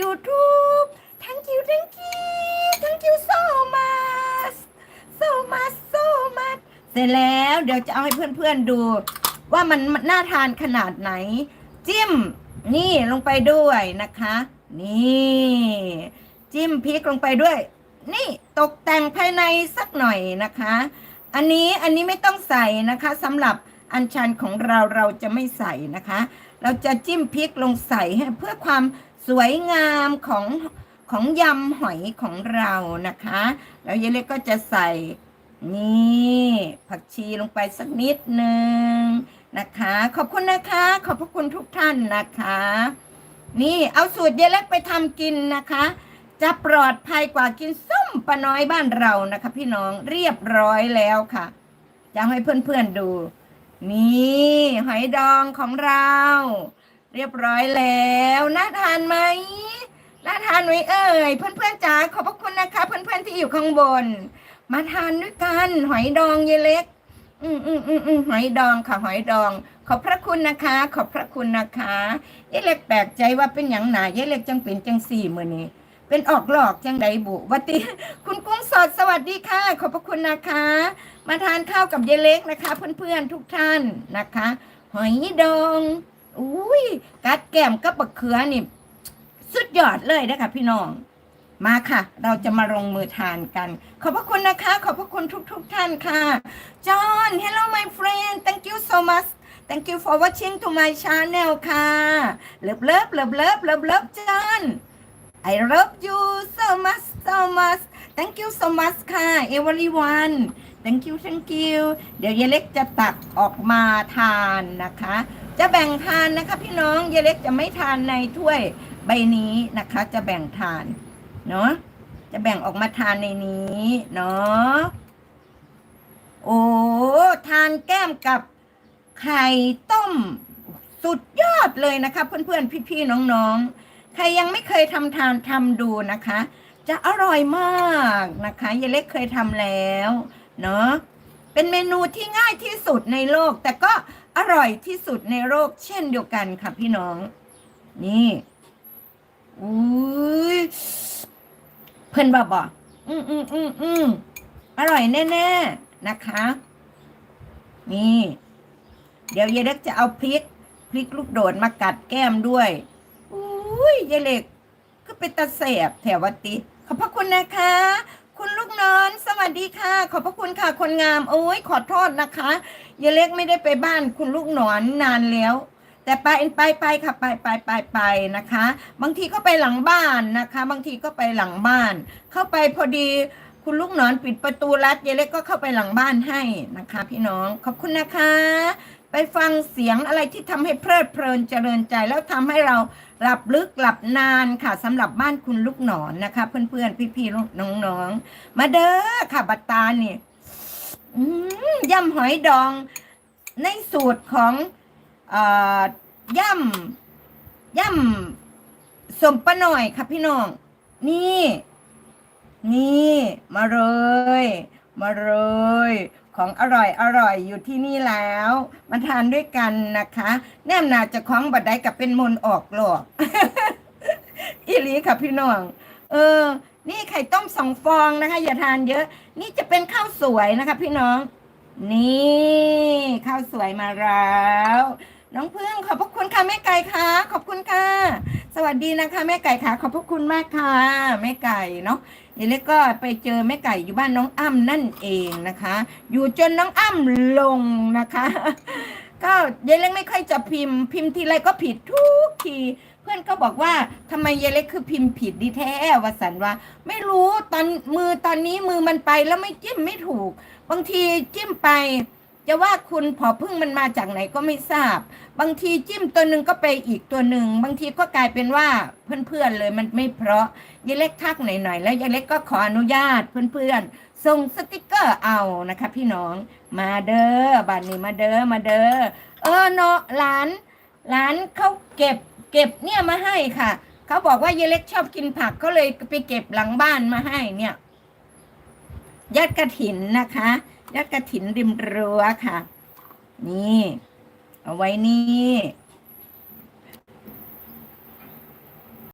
YouTube thank you thank you thank you so much so much so much เสร็จแล้วเดี๋ยวจะเอาให้เพื่อนๆดู ว่ามันน่าทานขนาดไหน จิ้ม นี่ลงไปด้วยนะคะ นี่ จิ้มพริกลงไปด้วย นี่ตกแต่งภายในสักหน่อยนะคะ อันนี้อันนี้ไม่ต้องใส่นะคะสำหรับอัญชันของเราเราจะไม่ใส่นะคะ เราจะจิ้มพริกลงใส่ให้เพื่อความ สวยงามของของยำหอยของเรานะคะ แล้วยายเล็กก็จะใส่นี่ผักชีลงไปสักนิดหนึ่งนะคะ ขอบคุณนะคะ ขอบพระคุณทุกท่านนะคะ นี่เอาสูตรยายเล็กไปทำกินนะคะ จะปลอดภัยกว่ากินส้มปลาน้อยบ้านเรานะคะ พี่น้องเรียบร้อยแล้วค่ะ จะให้เพื่อนๆดู นี่หอยดองของเรา เรียบร้อยแล้วน่าทานไหมน่าทานไหมเอ่ยเพื่อนๆจ๋าขอบพระคุณนะคะ เพื่อนๆที่อยู่ข้างบน มาทานด้วยกัน หอยดองเยายเล็ก อืมอืมอืมอืมหอยดองค่ะหอยดอง ขอบพระคุณนะคะ ขอบพระคุณนะคะเยายเล็กแปลกใจว่าเป็นอย่างหนาเยายเล็กจังเป็นจังสี่มือนี้เป็นออกหลอกจังใดบุวัติ คุณกุ้งสดสวัสดีค่ะ ขอบพระคุณนะคะ มาทานข้าวกับเยายเล็กนะคะ เพื่อนๆทุกท่านนะคะ หอยดอง อุ้ยกัดแก้มกับบักเขือนี่ สุดยอดเลยนะคะพี่น้อง มาค่ะ เราจะมาลงมือทานกัน ขอบพระคุณนะคะ ขอบพระคุณทุกๆทท่านค่ะ John hello my friend thank you so much thank you for watching to my channel ค่ะเลิฟเลิฟเลิฟเลิฟเลิฟเลิฟ John I love you so much so much thank you so much ค่ะ everyone thank you thank you เดี๋ยวยายเล็กจะตักออกมาทานนะคะ จะแบ่งทานนะคะพี่น้องยายเล็กจะไม่ทานในถ้วยใบนี้นะคะ จะแบ่งทานเนาะจะแบ่งออกมาทานในนี้เนาะโอ้ทานแก้มกับไข่ต้มสุดยอดเลยนะคะเพื่อนๆพี่ๆน้องๆ ใครยังไม่เคยทำทานทำดูนะคะ จะอร่อยมากนะคะยายเล็กเคยทำแล้วเนาะเป็นเมนูที่ง่ายที่สุดในโลก แต่ก็ อร่อยที่สุดในโลกเช่นเดียวกันค่ะพี่น้อง นี่อุ้ยเพื่อนบอกบอกอืมอืมอืมอืมอร่อยแน่ๆนะคะ นี่ เดี๋ยวยายเล็กจะเอาพริก พริกลูกโดดมากัดแก้มด้วยอุ้ยยายเล็กก็เป็นตาแสบแถววัติขอบพระคุณนะคะ กนอน สวัสดีค่ะ ขอบพระคุณค่ะ คนงามโอ้ยขอโทษนะคะยายเล็กไม่ได้ไปบ้านคุณลูกหนอนนานแล้ว แต่ไปไปไปค่ะไปไปไปไปนะคะ บางทีก็ไปหลังบ้านนะคะ บางทีก็ไปหลังบ้าน เข้าไปพอดีคุณลูกหนอนปิดประตูรัดยายเล็กก็เข้าไปหลังบ้านให้นะคะ พี่น้องขอบคุณนะคะ ไปฟังเสียงอะไรที่ทำให้เพลิดเพลินเจริญใจ แล้วทำให้เราหลับลึกหลับนานค่ะสำหรับบ้านคุณลูกหนอนนะคะ เพื่อนๆพี่ๆน้องๆ มาเด้อค่ะบัตตาเนี่ยอืมยำหอยดอง ในสูตรของอย่ำย่ำสมปะหน่อยค่ะพี่น้อง นี่ นี่มาเลย มาเลย ของอร่อยอร่อยอยู่ที่นี่แล้วมาทานด้วยกันนะคะ แนมนาจะคล้องบัดได้กับเป็นมนออกหลอกอีหลีค่ะพี่น้อง เออ นี่ไข่ต้มสองฟองนะคะ อย่าทานเยอะ นี่จะเป็นข้าวสวยนะคะ พี่น้อง นี่ข้าวสวยมาแล้ว น้องพึ่งขอบพระคุณค่ะแม่ไก่ค่ะ ขอบคุณค่ะ สวัสดีนะคะแม่ไก่ค่ะขอบพระคุณมากค่ะแม่ไก่เนาะยายเล็กก็ไปเจอแม่ไก่อยู่บ้านน้องอ้ำนั่นเองนะคะ อยู่จนน้องอ้ำลงนะคะ ก็ยายเล็กไม่ค่อยจะพิมพ์ พิมพ์ทีไรก็ผิดทุกทีเพื่อนก็บอกว่าทำไมยายเล็กคือพิมพ์ผิดดีแท้วสันว่า ไม่รู้ตอนมือตอนนี้มือมันไปแล้วไม่จิ้มไม่ถูก บางทีจิ้มไป จะว่าคุณผอพึ่งมันมาจากไหนก็ไม่ทราบ บางทีจิ้มตัวหนึ่งก็ไปอีกตัวหนึ่งบางทีก็กลายเป็นว่าเพื่อนๆเลยมันไม่เพราะยายเล็กทักหน่อยๆแล้วยายเล็กก็ขออนุญาตเพื่อนๆส่งสติกเกอร์เอานะคะ พี่น้องมาเด้อบ้านนี้มาเด้อมาเด้อเออเนาะหลานหลานเขาเก็บ เก็บเนี่ยมาให้ค่ะเขาบอกว่ายายเล็กชอบกินผักเขาเลยไปเก็บหลังบ้านมาให้เนี่ยยัดกระถินนะคะยัดกระถินริมรั้วค่ะ นี่ เอาไว้นี่